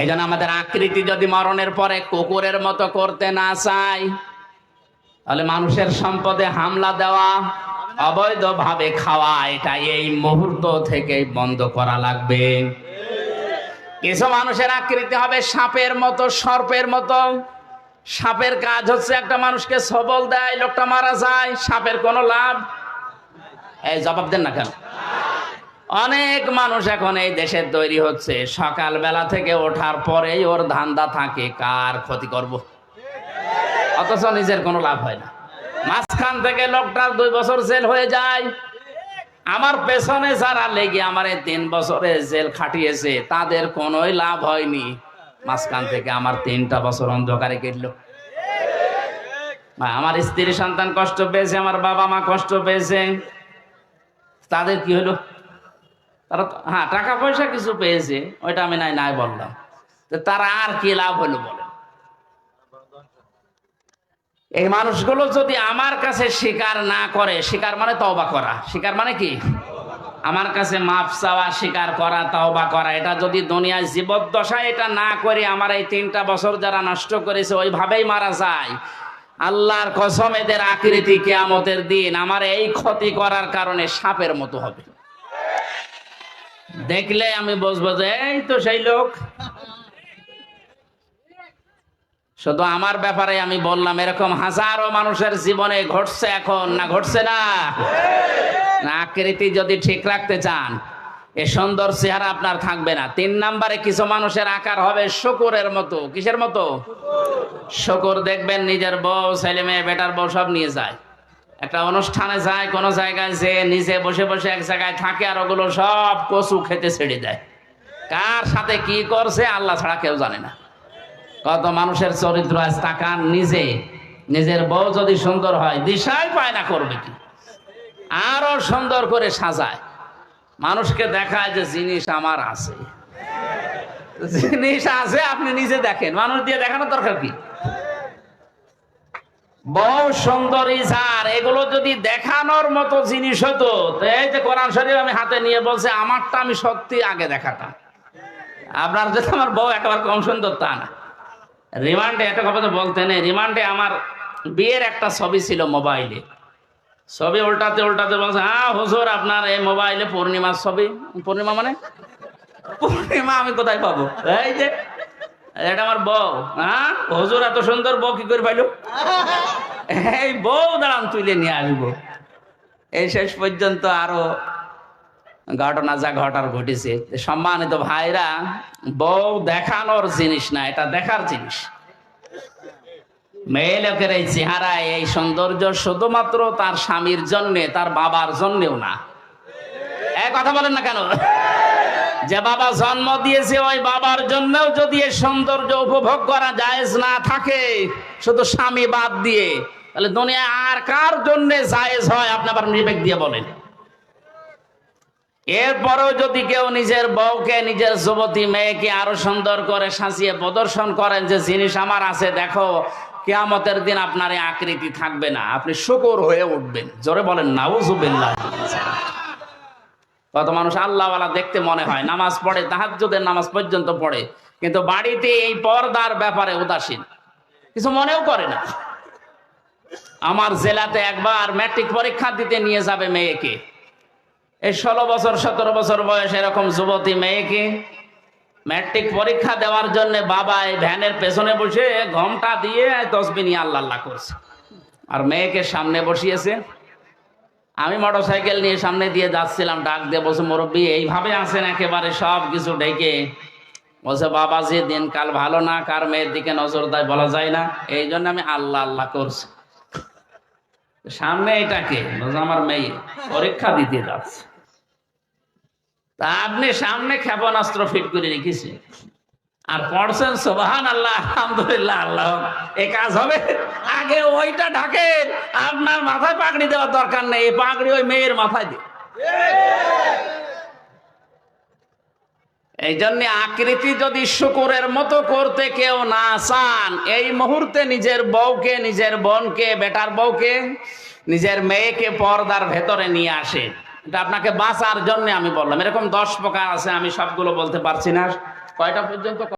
এই জন্য আমাদের আকৃতি যদি মরণের পরে কুকুরের মতো করতে না চাই তাহলে মানুষের সম্পদে হামলা দেওয়া, অবৈধভাবে খাওয়া, এটা এই মুহূর্ত থেকে বন্ধ করা লাগবে। কিছু মানুষের আকৃতি হবে সাপের মতো, সর্পের মতো। সাপের কাজ হচ্ছে একটা মানুষকে সবল দেয়, লোকটা মারা যায়, সাপের কোনো লাভ। এই জবাব দেন না কেন? অনেক মানুষ এখন এই দেশে তৈরি হচ্ছে। সকালবেলা থেকে ওঠার পরেই ওর ধান্দা থাকে, কার ক্ষতি করব। অথচ নিজের কোনো লাভ হয় না। মাঝখান থেকে লোকটার দুই বছর জেল হয়ে যায়। আমার পেছনে যারা লেগে আমার এই তিন বছরে জেল খাটিয়েছে, তাদের কোনোই লাভ হয়নি। মাঝখান থেকে আমার তিনটা বছর অন্ধকারে কেটলো। আমার স্ত্রী সন্তান কষ্ট পেয়েছে, আমার বাবা মা কষ্ট পেয়েছে। তাদের কি হলো? তারা হ্যাঁ টাকা পয়সা কিছু পেয়েছে, ওইটা আমি নাই নাই বললাম। তো তারা আর কি লাভ হলো বলে এই মানুষগুলো যদি আমার কাছে স্বীকার না করে, স্বীকার মানে তওবা করা। স্বীকার মানে কি? আমার কাছে মাপ চাওয়া, স্বীকার করা, তওবা করা। এটা যদি দুনিয়ায় জীবদ্দশা এটা না করে আমার এই তিনটা বছর যারা নষ্ট করেছে, ওইভাবেই মারা যায়। আল্লাহর কসম, এদের আকৃতি কেয়ামতের দিন আমার এই ক্ষতি করার কারণে সাপের মতো হবে। দেখলে আমি বসবো যে, এই তো সেই লোক। শুধু আমার ব্যাপারে আমি বললাম, এরকম হাজারো মানুষের জীবনে ঘটছে এখন, না ঘটছে না? আকৃতি যদি ঠিক রাখতে চান, এ সুন্দর চেহারা আপনার থাকবে না। তিন নাম্বারে কিছু মানুষের আকার হবে শুকুরের মতো। কিসের মতো? শকুর দেখবেন নিজের বউ, ছেলে মেয়ে, বেটার বউ সব নিয়ে যায়। একটা অনুষ্ঠানে যায়, কোনো জায়গায় যে নিজে বসে বসে এক জায়গায় থাকে আর ওগুলো সব কচু খেতে ছেড়ে দেয়। কার সাথে কি করছে আল্লাহ ছাড়া কেউ জানে না। কত মানুষের চরিত্র আজ তাকান নিজে। নিজের বউ যদি সুন্দর হয়, দিশাই পায় না করবে কি? আরও সুন্দর করে সাজায়। মানুষকে দেখায় যে জিনিস আমার আছে। জিনিস আছে, আপনি নিজে দেখেন। মানুষ দিয়ে দেখানোর দরকার কি? বউ সুন্দরী যার, এগুলো যদি দেখানোর মতো জিনিস হতো এই যে কোরআন শরীফ আমি হাতে নিয়ে বলছে, আমারটা আমি সত্যি আগে দেখাতাম। আপনার যদি আমার বউ একেবারে কম সুন্দর, তা না। রিমান্ডে, একটা কথা বলতে নেই, রিমান্ডে আমার বিয়ের একটা ছবি ছিল মোবাইলে। ছবি উল্টাতে উল্টাতে বলছে হ্যাঁ হুজুর, আপনার এই মোবাইলে পূর্ণিমার ছবি। পূর্ণিমা মানে? পূর্ণিমা আমি কোথায় পাবো? এই যে এটা আমার বউ হ্যাঁ? হুজুর এত সুন্দর বউ কি করে পাইলো? এই বউ দাঁড়ান তুলে নিয়ে আসব এই শেষ পর্যন্ত আরও ঘটনা যা ঘটার ঘটেছে। সম্মানিত ভাইরা, বউ দেখানোর জিনিস না, এটা দেখার জিনিস। মেয়ে লোকের এই চেহারায় এই সৌন্দর্য শুধুমাত্র তার স্বামীর জন্যে, তার বাবার জন্যেও না। এ কথা বলেন না কেন? যে বাবা জন্ম দিয়েছে, ওই বাবার জন্যও যদি এই সৌন্দর্য উপভোগ করা জায়েজ না থাকে, শুধু স্বামী বাদ দিয়ে, তাহলে দুনিয়া আর কার জন্য জায়েজ হয়? আপনি আবার বিবেক দিয়ে বলেন। এরপরেও যদি কেউ নিজের বউকে, নিজের যুবতী মেয়েকে আরও সুন্দর করে সাজিয়ে প্রদর্শন করেন, যে জিনিস আমার আছে, দেখো, কেয়ামতের দিন আপনার এই আকৃতি থাকবে না। আপনি শুকর হয়ে উঠবেন। জোরে বলেন, নাউজুবিল্লাহ। কত মানুষ আল্লাহওয়ালা দেখতে মনে হয়। নামাজ পড়ে, তাহাজ্জুদের নামাজ পর্যন্ত পড়ে। কিন্তু বাড়িতে এই পর্দার ব্যাপারে উদাসীন। কিছু মনেও করে না। আমার জেলাতে একবার ম্যাট্রিক পরীক্ষা দিতে নিয়ে যাবে মেয়েকে। এই ষোলো বছর, সতেরো বছর বয়স এরকম যুবতী মেয়েকে ম্যাট্রিক পরীক্ষা দেওয়ার জন্য বাবা এই ভ্যানের পেছনে বসে ঘমটা দিয়ে তসবি নিয়ে আল্লাহ আল্লাহ করছে। আর মেয়েকে সামনে বসিয়েছে। আমি মোটর সাইকেল নিয়ে সামনে দিয়ে যাচ্ছিলাম, ডাক দিয়ে বলছে, মুরব্বী, এইভাবে আছেন একেবারে সব কিছু ডেকে। বলছে বাবা যে দিনকাল ভালো না, কার মেয়ের দিকে নজর দেয় বলা যায় না। এই জন্য আমি আল্লাহ আল্লাহ করছি। সামনে এটাকে আমার মেয়ে, পরীক্ষা দিতে যাচ্ছে। তা আপনি সামনে ক্ষেপণাস্ত্র ফিট করে রেখেছেন। আর পড়ছেন সোবাহান আল্লাহ আলহামদুলিল্লাহ, আল্লাহ। এ কাজ হবে। আগে ওইটা ঢাকেন আপনার মাথায় পাগড়ি দেওয়ার দরকার নেই। এই পাগড়ি ওই মেয়ের মাথায় দিয়ে এই জন্য আকৃতি যদি শুকুরের মতো করতে কেউ না চান, এই মুহূর্তে নিজের বউকে, নিজের বোনকে, বেটার বউকে, নিজের মেয়েকে পর্দার ভেতরে নিয়ে আসে এটা আপনাকে বাঁচার জন্য আমি বললাম। এরকম দশ প্রকার আছে, আমি সবগুলো বলতে পারছি না। কয়টা পর্যন্ত